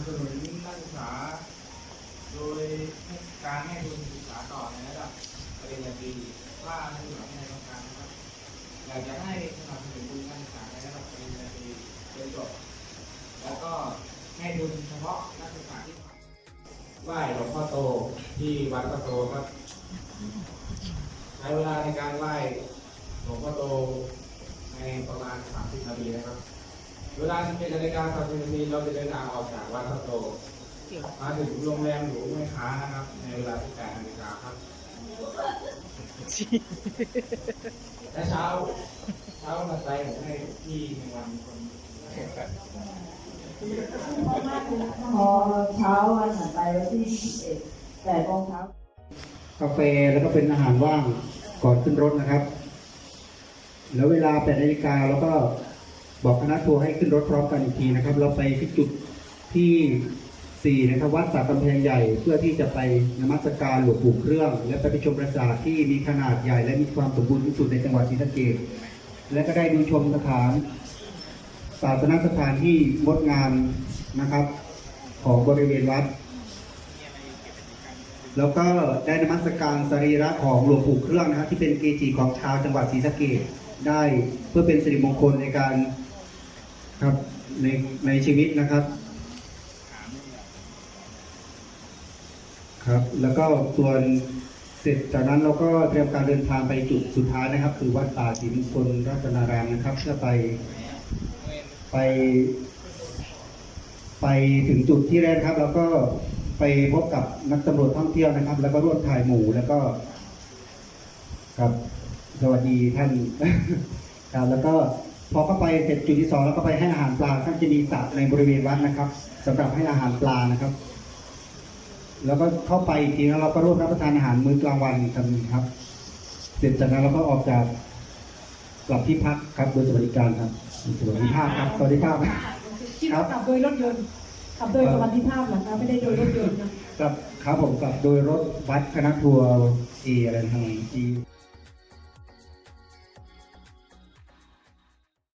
บสนุนนักศึกษา โดยการให้ทุนศึกษาต่อในระดับปริญญาตรีว่านักศึกษาที่ไหนต้องการนะครับอยากจะให้สนับสนุนทุนการศึกษาในระดับปริญญาตรีจนจบแล้วก็ให้ทุนเฉพาะนักศึกษาที่ผ่านไหว้หลวงพ่อโตที่วัดพระโตครับใช้เวลาในการไหว้หลวงพ่อโตในประมาณ 30 นาทีนะครับ เวลา11นาฬิกา30นาทีเราจะเดินทางออกจากวัดพระโตมาถึงโรงแรมหรูไม่ค้านะครับ ในเวลาที่8นาฬิกาครับและเช้าเช้ามาใส่ผมให้พี่ในวันคนพอเช้าวันถัดไปวันที่21แปดโมงเช้ากาแฟแล้วก็เป็นอาหารว่างก่อนขึ้นรถนะครับ แล้วเวลา8นาฬิกาเราก็ บอกคณะทัวร์ให้ขึ้นรถพร้อมกันอีกทีนะครับ เราไปที่จุดที่4นะครับวัดสากกำแพงใหญ่เพื่อที่จะไปนมัสการหลวงปู่เครื่อง และไปชมปราสาทที่มีขนาดใหญ่ และมีความสมบูรณ์ที่สุดในจังหวัดศรีสะเกษและก็ได้ดูชมสถานศาสนสถานที่งดงามนะครับ ของบริเวณวัด แล้วก็ได้นมัสการสรีระของหลวงปู่เครื่องนะครับที่เป็นเกจิของชาวจังหวัดศรีสะเกษได้เพื่อเป็นสิริมงคลในการ ครับในในชีวิตนะครับ ครับ แล้วก็ส่วนเสร็จจากนั้นเราก็เตรียมการเดินทางไปจุดสุดท้ายนะครับ คือวัดป่าศรีมงคลรัตนารามนะครับเพื่อไปไป ไปถึงจุดที่แรกครับ แล้วก็ไปพบกับนักตำรวจท่องเที่ยวนะครับ แล้วก็ร่วมถ่ายหมู่แล้วก็ ครับสวัสดีท่านครับแล้วก็ พอเข้าไปเสร็จจุดที่สองแล้วก็ไปให้อาหารปลาท่านจะมีสระในบริเวณวัดนะครับสำหรับให้อาหารปลานะครับ แล้วก็เข้าไปอีกทีแล้วเราก็ร่วมรับประทานอาหารมื้อกลางวันกันครับ เสร็จจากนั้นเราก็ออกจากกลับที่พักครับโดยสวัสดิการครับสวัสดีภาพครับสวัสดีภาพที่เราขับโดยรถยนต์ขับโดยสวัสดิภาพเหรอคะไม่ได้โดยรถยนต์นะกลับครับผมกลับโดยรถบัสคณะทัวร์เออะไรทางเอ